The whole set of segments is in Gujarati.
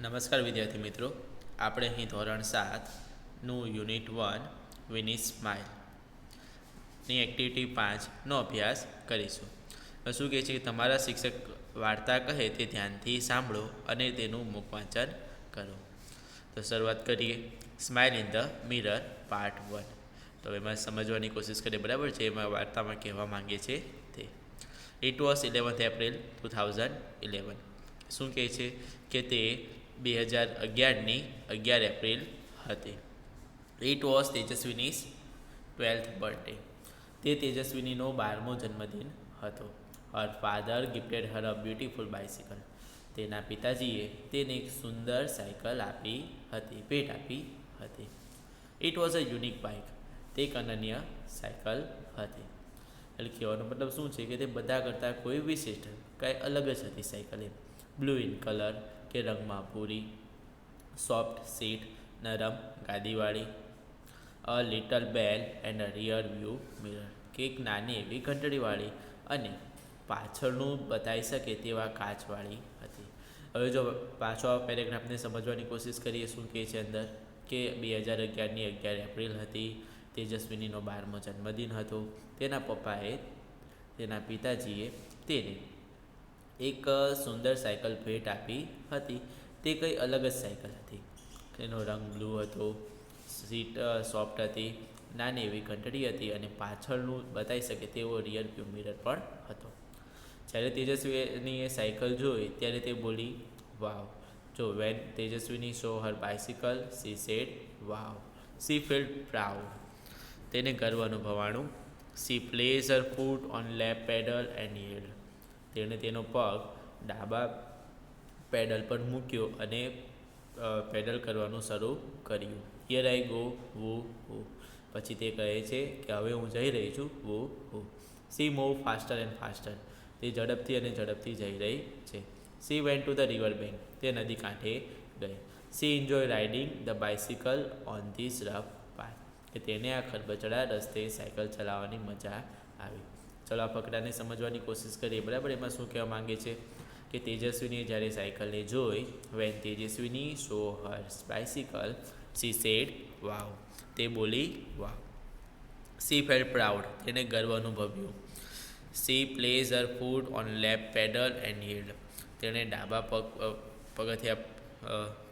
નમસ્કાર વિદ્યાર્થી મિત્રો. આપણે અહીં ધોરણ સાતનું યુનિટ વન વિની સ્માઇલની એક્ટિવિટી પાંચનો અભ્યાસ કરીશું. શું કહે છે કે તમારા શિક્ષક વાર્તા કહે તે ધ્યાનથી સાંભળો અને તેનું મુખ વાંચન કરો. તો શરૂઆત કરીએ. Smile in the mirror part one તો એમાં સમજવાની કોશિશ કરીએ. બરાબર છે? એમાં વાર્તામાં કહેવા માંગે છે તે. It was eleventh April two thousand eleven શું કહે છે? કે તે બે હજાર અગિયારની અગિયાર એપ્રિલ હતી. It was Tejaswini twelfth birthday તે તેજસ્વીનીનો બારમો જન્મદિન હતો. Her father gifted her a beautiful bicycle તેના પિતાજીએ તેને એક સુંદર સાયકલ આપી હતી, ભેટ આપી હતી. It was a unique bike તે એક અનન્ય સાયકલ હતી. એટલે કહેવાનો મતલબ શું છે કે તે બધા કરતાં કોઈ વિશિષ્ટ, કાંઈ અલગ જ હતી સાયકલ એમ. બ્લુ ઇન કલર કે રંગમાં પૂરી સોફ્ટ સીટ નરમ ગાદીવાળી a little bell and a rear view mirror કે એક નાની એવી ઘંટડીવાળી અને પાછળનું બતાવી શકે તેવા કાચવાળી હતી. હવે જો પાછો આ પેરેગ્રાફને સમજવાની કોશિશ કરીએ, શું કહે છે અંદર? કે બે હજાર અગિયારની અગિયાર એપ્રિલ હતી, તેજસ્વીનીનો બારમો જન્મદિન હતો. તેના પપ્પાએ, તેના પિતાજીએ તેને એક સુંદર સાયકલ ભેટ આપી હતી. તે કંઈ અલગ જ સાયકલ હતી. તેનો રંગ બ્લુ હતો, સીટ સોફ્ટ હતી, નાની એવી ઘંટડી હતી અને પાછળનું બતાવી શકે તેવો રિયર વ્યૂ મિરર પણ હતો. જ્યારે તેજસ્વીની એ સાયકલ જોઈ, ત્યારે તે બોલી, વાવ, જો when Tejaswini show her bicycle she said wow she felt proud તેને ગર્વ અનુભવાણું. She places her foot on left pedal and yield તેણે તેનો પગ ડાબા પેડલ પર મૂક્યો અને પેડલ કરવાનું શરૂ કર્યું. યર આઈ ગો વો હો પછી તે કહે છે કે, હવે હું જઈ રહી છું વો હો she move faster and faster તે ઝડપથી અને ઝડપથી જઈ રહી છે. She went to the river bank તે નદી કાંઠે ગઈ. She enjoy riding the bicycle on this rough path કે, તેને આ ખરબચડા રસ્તે સાયકલ ચલાવવાની મજા આવી. ચલો આ ફકરાને સમજવાની કોશિશ કરીએ. બરાબર? એમાં શું કહેવા માંગે છે? કે તેજસ્વીની જ્યારે સાયકલને જોઈ when Tejaswini show her bicycle she said wow તે બોલી વાવ સી ફેલ પ્રાઉડ તેને ગર્વ અનુભવ્યું. She places her foot on left pedal and held તેણે ડાબા પગ પગથિયા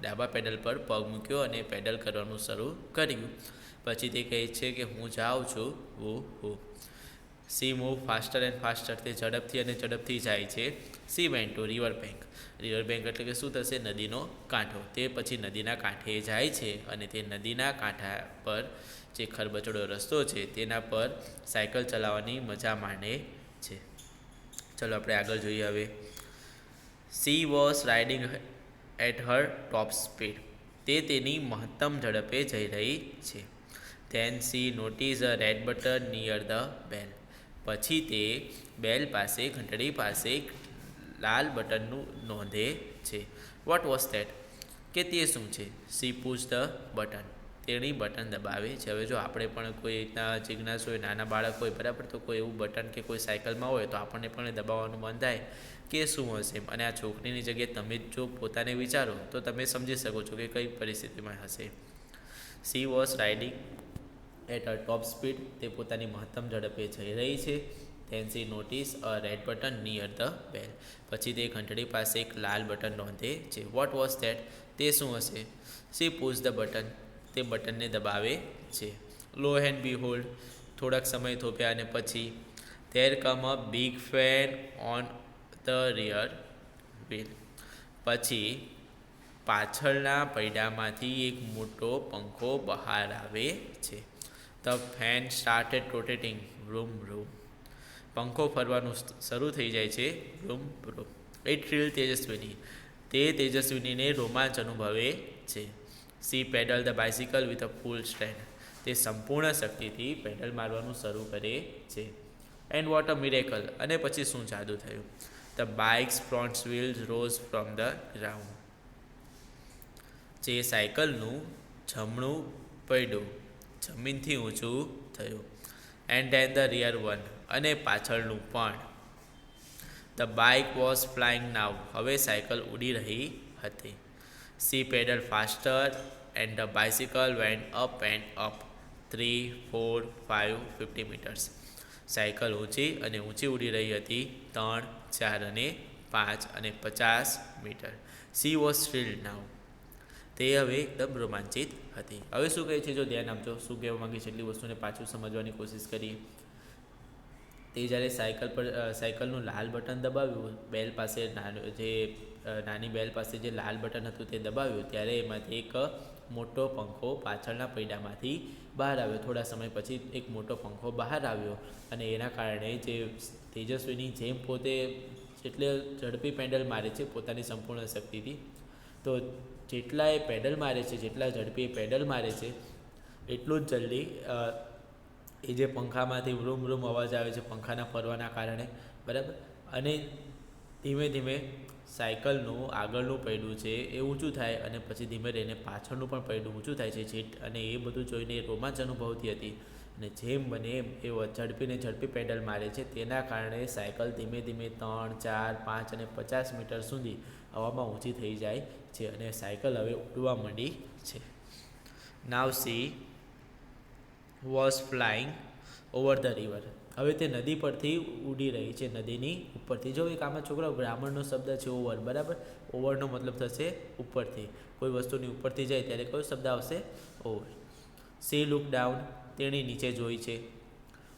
ડાબા પેડલ પર પગ મૂક્યો અને પેડલ કરવાનું શરૂ કર્યું. પછી તે કહે છે કે, હું જાઉં છું. હું હું. She move faster and faster તે ઝડપથી અને ઝડપથી જાય છે. She went to river bank river bank એટલે કે શું થશે? નદીનો કાંઠો. તે પછી નદીના કાંઠે જાય છે અને તે નદીના કાંઠા પર જે ખરબચડો રસ્તો છે તેના પર સાયકલ ચલાવવાની મજા માણે છે. ચલો આપણે આગળ જોઈએ હવે. She was riding at her top speed તે તેની મહત્તમ ઝડપે જઈ રહી છે. Then she notice a red button near the bell પછી તે બેલ પાસે, ઘંટડી પાસે લાલ બટનનું નોંધે છે. વોટ વોઝ ધેટ કે તે શું છે? સી પૂછ ધ બટન તેણી બટન દબાવે છે. હવે જો આપણે પણ કોઈ રીતના જિજ્ઞાસ હોય, નાના બાળક હોય, બરાબર, તો કોઈ એવું બટન કે કોઈ સાયકલમાં હોય, તો આપણને પણ દબાવવાનું મન થાય કે શું હશે અને આ છોકરીની જગ્યાએ તમે જો પોતાને વિચારો, તો તમે સમજી શકો છો કે કઈ પરિસ્થિતિમાં હશે. She was riding at a top speed તે પોતાની મહત્તમ ઝડપે જઈ રહી છે. Then she notice a red button near the bell પછી તે ઘંટડી પાસે એક લાલ બટન નોંધે છે. વોટ વોઝ ધેટ તે શું હશે? સી પૂછ ધ બટન તે બટનને દબાવે છે. લો હેન્ડ બી હોલ્ડ થોડાક સમય થોપ્યા અને પછી there come a big fan on the rear wheel પછી, પાછળના પૈડામાંથી એક મોટો પંખો બહાર આવે છે. The fan started rotating room room પંખો ફરવાનું શરૂ થઈ જાય છે. રૂમ રૂમ ઇટ રીલ તેજસ્વીની. તે તેજસ્વીનીને રોમાંચ અનુભવે છે. She pedal the bicycle with a full strength તે સંપૂર્ણ શક્તિથી પેડલ મારવાનું શરૂ કરે છે. એન્ડ વોટ અ મિરેકલ અને પછી શું જાદુ થયું? The bike's front wheels rose from the ground જે સાયકલનું જમણું પૈડું જમીનથી ઊંચું થયું. And and the rear one અને પાછળનું પણ. The bike was flying now હવે સાયકલ ઉડી રહી હતી. She pedal faster and the bicycle went up and up three four five fifty metres cycle ઊંચી અને ઊંચી ઉડી રહી હતી. ત્રણ, ચાર અને પાંચ અને પચાસ metre. She was still now તે હવે એકદમ રોમાંચિત હતી. હવે શું કહે છે? જો ધ્યાન આપજો. શું કહેવા માગે છે એટલી વસ્તુને પાછું સમજવાની કોશિશ કરીએ તે જ્યારે સાયકલ પર સાયકલનું લાલ બટન દબાવ્યું, બેલ પાસે નાનું, જે નાની બેલ પાસે જે લાલ બટન હતું તે દબાવ્યું, ત્યારે એમાંથી એક મોટો પંખો પાછળના પૈડામાંથી બહાર આવ્યો. થોડા સમય પછી એક મોટો પંખો બહાર આવ્યો અને એના કારણે જે તેજસ્વીની જેમ પોતે જેટલે ઝડપી પેન્ડલ મારે છે, પોતાની સંપૂર્ણ શક્તિથી. તો જેટલા એ પેડલ મારે છે, જેટલા ઝડપી એ પેડલ મારે છે, એટલું જ જલ્દી એ જે પંખામાંથી વૃમ વૃમ અવાજ આવે છે પંખાના ફરવાના કારણે, બરાબર? અને ધીમે ધીમે સાયકલનું આગળનું પૈડું છે એ ઊંચું થાય અને પછી ધીમે રહીને પાછળનું પણ પૈડું ઊંચું થાય છે, જેટ, અને એ બધું જોઈને એ રોમાંચ અનુભવતી હતી. અને જેમ બને એમ એ ઝડપીને ઝડપી પેડલ મારે છે, તેના કારણે સાયકલ ધીમે ધીમે ત્રણ, ચાર, પાંચ અને પચાસ મીટર સુધી હવામાં ઊંચી થઈ જાય છે અને સાયકલ હવે ઉડવા માંડી છે. Now she was flying over the river હવે તે નદી પરથી ઉડી રહી છે, નદીની ઉપરથી. જો એક આમાં છોકરા બ્રાહ્મણનો શબ્દ છે ઓવર બરાબર? ઓવરનો મતલબ થશે ઉપરથી. કોઈ વસ્તુની ઉપરથી જાય ત્યારે કયો શબ્દ આવશે? ઓવર સી લુક ડાઉન તેણે નીચે જોઈ છે.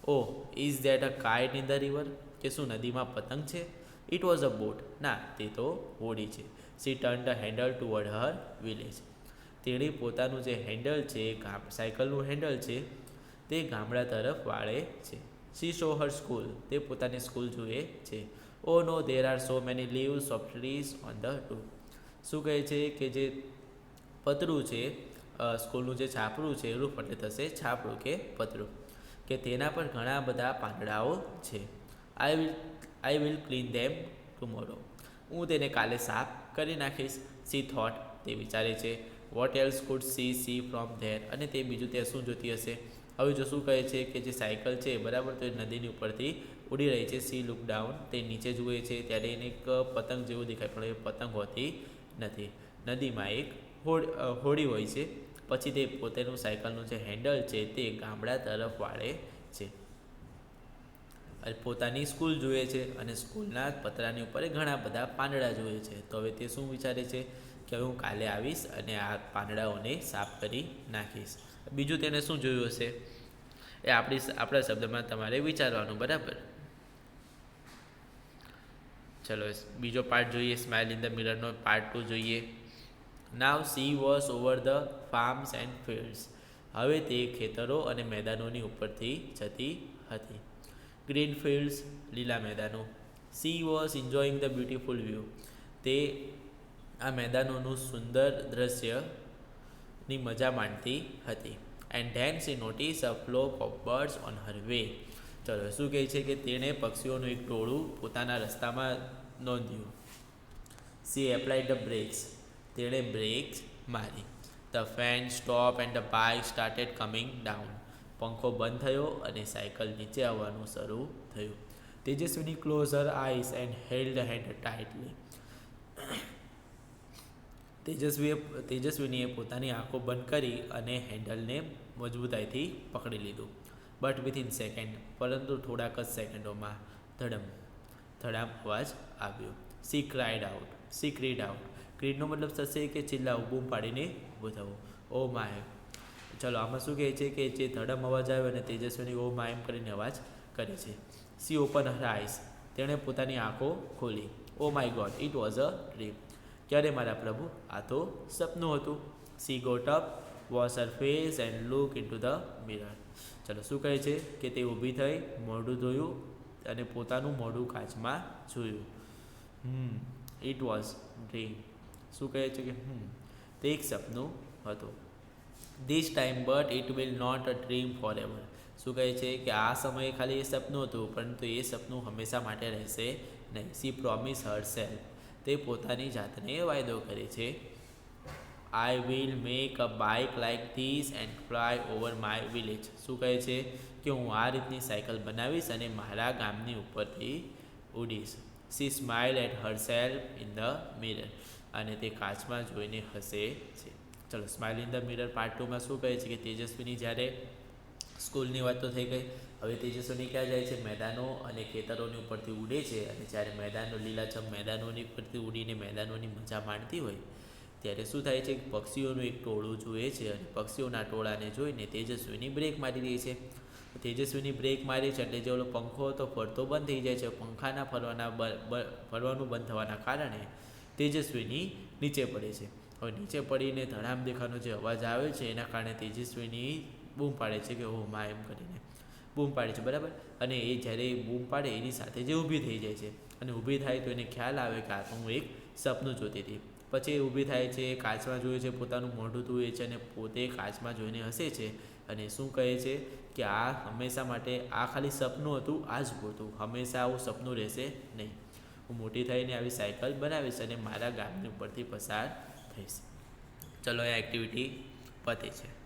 ઓ is that a kite in the river કે શું નદીમાં પતંગ છે? ઇટ વોઝ અ બોટ ના, તે તો હોડી છે. She turn the handle toward her village તેણે પોતાનું જે હેન્ડલ છે સાયકલનું હેન્ડલ છે, તે ગામડા તરફ વાળે છે. સી શો હર સ્કૂલ તે પોતાની સ્કૂલ જુએ છે. ઓ no there are so many leaves of trees on the to શું કહે છે કે જે પતરું છે સ્કૂલનું જે છાપરું છે એવું એટલે થશે છાપરું કે પતરું. કે તેના પર ઘણા બધા પાંદડાઓ છે. I will I will clean them tomorrow હું તેને કાલે સાફ કરી નાખીશ. સી થોટ તે વિચારે છે. What else could she see from there અને તે બીજું તે શું જોતી હશે? હવે જો શું કહે છે કે જે સાયકલ છે બરાબર તો એ નદીની ઉપરથી ઉડી રહી છે. સી લુક ડાઉન તે નીચે જુએ છે. ત્યારે એને એક પતંગ જેવું દેખાય, પણ એ પતંગ હોતી નથી. નદીમાં એક હોડ હોય છે. પછી તે પોતાનું સાયકલનું જે હેન્ડલ છે, તે ગામડા તરફ વાળે છે. પોતાની સ્કૂલ જુએ છે અને સ્કૂલના પતરાની ઉપર એ ઘણા બધા પાંદડા જુએ છે. તો હવે તે શું વિચારે છે કે હવે હું કાલે આવીશ અને આ પાંદડાઓને સાફ કરી નાખીશ. બીજું તેને શું જોયું હશે? એ આપણી આપણા શબ્દમાં તમારે વિચારવાનું, બરાબર? ચલો બીજો પાર્ટ જોઈએ સ્માઇલ ઇન ધ મિરરનો પાર્ટ ટુ જોઈએ. Now she was over the farms and fields હવે તે ખેતરો અને મેદાનોની ઉપરથી જતી હતી. ગ્રીન ફિલ્ડ્સ લીલા મેદાનો she was enjoying the beautiful view તે આ મેદાનોનું સુંદર દ્રશ્યની મજા માણતી હતી. And then she notice a flock of birds on her way ચલો, શું કહે છે કે તેણે પક્ષીઓનું એક ટોળું પોતાના રસ્તામાં નોંધ્યું? સી એપ્લાઇડ ધ બ્રેક્સ તેણે બ્રેક્સ મારી. The fan stop and the bike started coming down પંખો બંધ થયો અને સાયકલ નીચે આવવાનું શરૂ થયું. Tejaswini close her eyes and held hand tightly. તેજસ્વીએ, તેજસ્વીનીએ પોતાની આંખો બંધ કરી અને હેન્ડલને મજબૂતાઈથી પકડી લીધું. બટ વિથિન સેકન્ડ, પરંતુ થોડાક જ સેકન્ડોમાં ધડમ, ધડામ અવાજ આવ્યો. She cried out, she cried out. ક્રીડનો મતલબ થશે કે ચિલ્લાવું બૂમ પાડીને થવું. ઓ માય ચલો, આમાં શું કહે છે કે જે ધડમ અવાજ આવ્યો અને તેજસ્વીની ઓ માય એમ કરીને અવાજ કરે છે. સી ઓપન હર આઈસ તેણે પોતાની આંખો ખોલી. ઓ my god it was a dream ક્યારે મારા પ્રભુ? આ તો સપનું હતું. She got up wash her face and look into the mirror ચલો, શું કહે છે કે તે ઊભી થઈ, મોઢું ધોયું અને પોતાનું મોઢું કાચમાં જોયું. હમ ઇટ વોઝ ડ્રીમ શું કહે છે કે, હમ, તે એક સપનું હતું. This time but it will not a dream forever શું કહે છે કે આ સમયે ખાલી એ સપનું હતું, પરંતુ એ સપનું હંમેશા માટે રહેશે નહીં. સી પ્રોમિસ હર સેલ્ફ તે પોતાની જાતને વાયદો કરે છે. I will make a bike like this and fly over my village શું કહે છે કે હું આ રીતની સાયકલ બનાવીશ અને મારા ગામની ઉપરથી ઉડીશ. She smile at herself in the mirror અને તે કાચમાં જોઈને હસે છે. ચલો smile in the mirror part ટુમાં શું કહે છે કે તેજસ્વીની જ્યારે સ્કૂલની વાત તો થઈ ગઈ. હવે તેજસ્વીની ક્યાં જાય છે? મેદાનો અને ખેતરોની ઉપરથી ઉડે છે અને જ્યારે મેદાનો લીલાછમ મેદાનોની ઉપરથી ઉડીને મેદાનોની મજા માણતી હોય, ત્યારે શું થાય છે પક્ષીઓનું એક ટોળું જુએ છે અને પક્ષીઓના ટોળાને જોઈને તેજસ્વીની બ્રેક મારી દે છે. તેજસ્વીની બ્રેક મારી છે એટલે જે ઓલો પંખો હતો, ફરતો બંધ થઈ જાય છે. પંખાના ફરવાના ફરવાનું બંધ થવાના કારણે તેજસ્વીની નીચે પડે છે. હવે નીચે પડીને ધડામ દેખાનો જે અવાજ આવે છે, એના કારણે તેજસ્વીની બૂમ પાડે છે કે, ઓહ મા, એમ કરીને બૂમ પાડે છે, બરાબર? અને એ જ્યારે બૂમ પાડે, એની સાથે જે ઊભી થઈ જાય છે. અને ઊભી થાય તો એને ખ્યાલ આવે કે આ તો હું એક સપનું જોતી હતી. પછી એ ઊભી થાય છે, કાચમાં જોવે છે, પોતાનું મોઢું ધોવે છે અને પોતે કાચમાં જોઈને હસે છે. અને શું કહે છે કે, આ હંમેશા માટે આ ખાલી સપનું હતું, આ જ પૂરતું હંમેશા આવું સપનું રહેશે નહીં. હું મોટી થઈને આવી સાયકલ બનાવીશ અને મારા ગામની ઉપરથી પસાર થઈશ ચલો એ એક્ટિવિટી પતે છે.